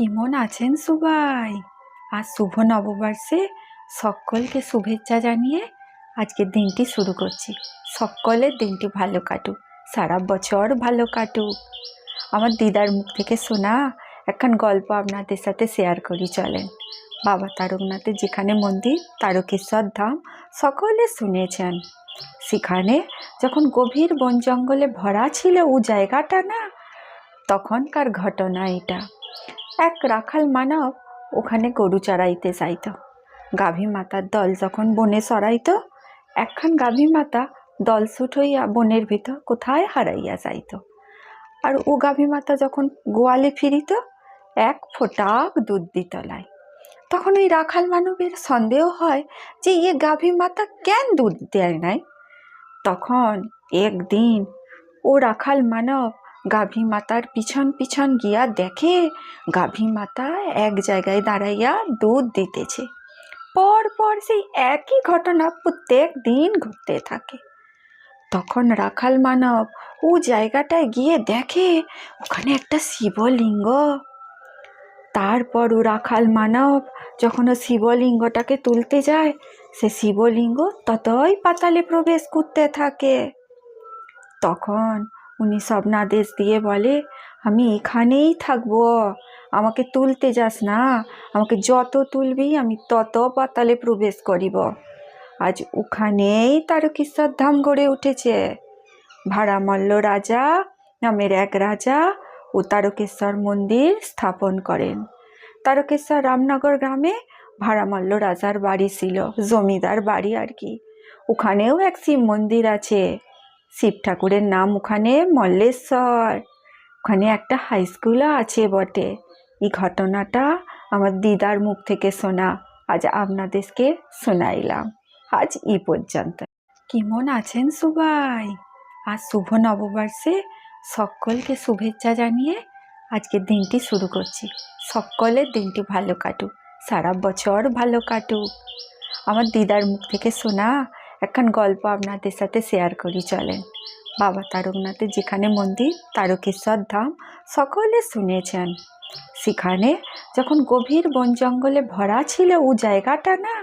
কেমন আছেন সবাই? আজ শুভ নববর্ষে সকলকে শুভেচ্ছা জানিয়ে আজকের দিনটি শুরু করছি। সকলের দিনটি ভালো কাটুক, সারা বছর ভালো কাটুক। আমার দিদার মুখ থেকে শোনা একখান গল্প আপনাদের সাথে শেয়ার করি, চলেন। বাবা তারকনাথের যেখানে মন্দির, তারকেশ্বর ধাম, সকলে শুনেছেন। সেখানে যখন গভীর বন জঙ্গলে ভরা ছিল ও জায়গাটা না, তখনকার ঘটনা এটা। এক রাখাল মানব ওখানে গরু চড়াইতে যাইত। গাভী মাতার দল যখন বনে সরাইত একখান গাভী মাতা দল ছুট হইয়া বনের ভিতর কোথায় হারাইয়া যাইত। আর ও গাভী মাতা যখন গোয়ালে ফিরিত, এক ফোটাক দুধ দিত লাই। তখন ওই রাখাল মানবের সন্দেহ হয় যে ইয়ে গাভী মাতা কেন দুধ দেয় নাই? তখন একদিন ও রাখাল মানব গাভী মাতার পিছন পিছন গিয়া দেখে গাভী মাতা এক জায়গায় দাঁড়াইয়া দুধ দিতেছে। পর পর সেই একই ঘটনা প্রত্যেক দিন ঘটতে থাকে। তখন রাখাল মানব ও জায়গাটায় গিয়ে দেখে ওখানে একটা শিবলিঙ্গ। তারপর ও রাখাল মানব যখন ও শিবলিঙ্গটাকে তুলতে যায়, সে শিবলিঙ্গ ততই পাতালে প্রবেশ করতে থাকে। তখন উনি স্বপ্নাদেশ দিয়ে বলে, আমি এখানেই থাকব। আমাকে তুলতে যাস না। আমাকে যত তুলবি, আমি তত পাতালে প্রবেশ করিব। আজ ওখানেই তারকেশ্বর ধাম গড়ে উঠেছে। ভাড়ামল্ল রাজা নামের এক রাজা ও তারকেশ্বর মন্দির স্থাপন করেন। তারকেশ্বর রামনগর গ্রামে ভাড়ামল্ল রাজার বাড়ি ছিল, জমিদার বাড়ি আর কি। ওখানেও এক শিব মন্দির আছে। শিব ঠাকুরের নাম ওখানে মল্লেশ্বর। ওখানে একটা হাই স্কুলও আছে বটে। এই ঘটনাটা আমার দিদার মুখ থেকে শোনা। আজ আপনাদেরকে শোনাইলাম। আজ এই পর্যন্ত। কেমন আছেন সবাই? আজ শুভ নববর্ষে সকলকে শুভেচ্ছা জানিয়ে আজকের দিনটি শুরু করছি। সকলের দিনটি ভালো কাটুক। সারা বছর ভালো কাটুক। আমার দিদার মুখ থেকে শোনা একখান গল্প আপনাদের সাথে শেয়ার করি, চলেন। বাবা তারকনাথের যেখানে মন্দির, তারকেশ্বর ধাম, সকলে শুনেছেন। সেখানে যখন গভীর বন জঙ্গলে ভরা ছিল ও জায়গাটা না,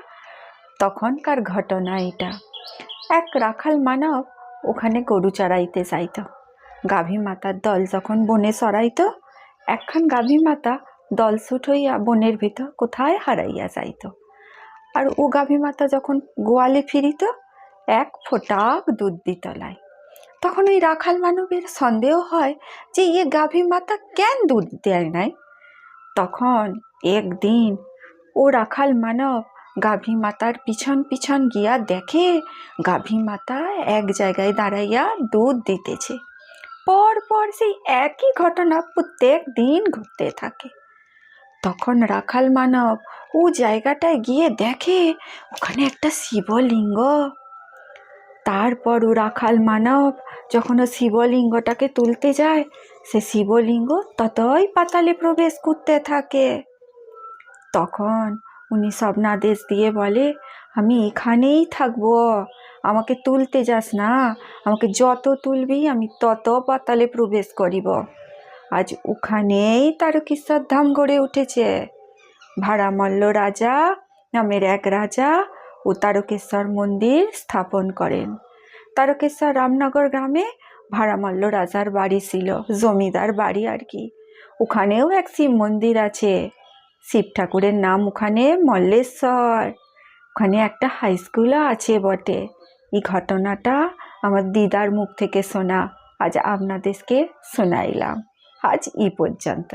তখনকার ঘটনা এটা। এক রাখাল মানব ওখানে গরু চড়াইতে যাইত। গাভী মাতার দল যখন বনে সরাইত একখান গাভী মাতা দল ছুট হইয়া বনের ভিতর কোথায় হারাইয়া যাইত। আর ও গাভী মাতা যখন গোয়ালে ফিরিত এক ফোটাক দুধ দিত লাই তখন ওই রাখাল মানবের সন্দেহ হয় যে ইয়ে গাভী মাতা কেন দুধ দেয় নাই? তখন একদিন ও রাখাল মানব গাভী মাতার পিছন পিছন গিয়া দেখে গাভী মাতা এক জায়গায় দাঁড়াইয়া দুধ দিতেছে। পর পর সেই একই ঘটনা প্রত্যেক দিন ঘটতে থাকে। তখন রাখাল মানব ও জায়গাটায় গিয়ে দেখে ওখানে একটা শিবলিঙ্গ তারপর ও রাখাল মানব যখন ও শিবলিঙ্গটাকে তুলতে যায়, সে শিবলিঙ্গ ততই পাতালে প্রবেশ করতে থাকে। তখন উনি স্বপ্নাদেশ দিয়ে বলে, আমি এখানেই থাকব। আমাকে তুলতে যাস না। আমাকে যত তুলবি, আমি তত পাতালে প্রবেশ করিব। আজ ওখানেই তারকেশ্বর ধাম গড়ে উঠেছে। ভাড়ামল্ল রাজা নামের এক রাজা ও তারকেশ্বর মন্দির স্থাপন করেন। তারকেশ্বর রামনগর গ্রামে ভাড়ামল্ল রাজার বাড়ি ছিল, জমিদার বাড়ি আর কি। ওখানেও এক শিব মন্দির আছে। শিব ঠাকুরের নাম ওখানে মল্লেশ্বর। ওখানে একটা হাই স্কুলও আছে বটে। এই ঘটনাটা আমার দিদার মুখ থেকে শোনা। আজ আপনাদেরকে শোনাইলাম। আজ এই পর্যন্ত।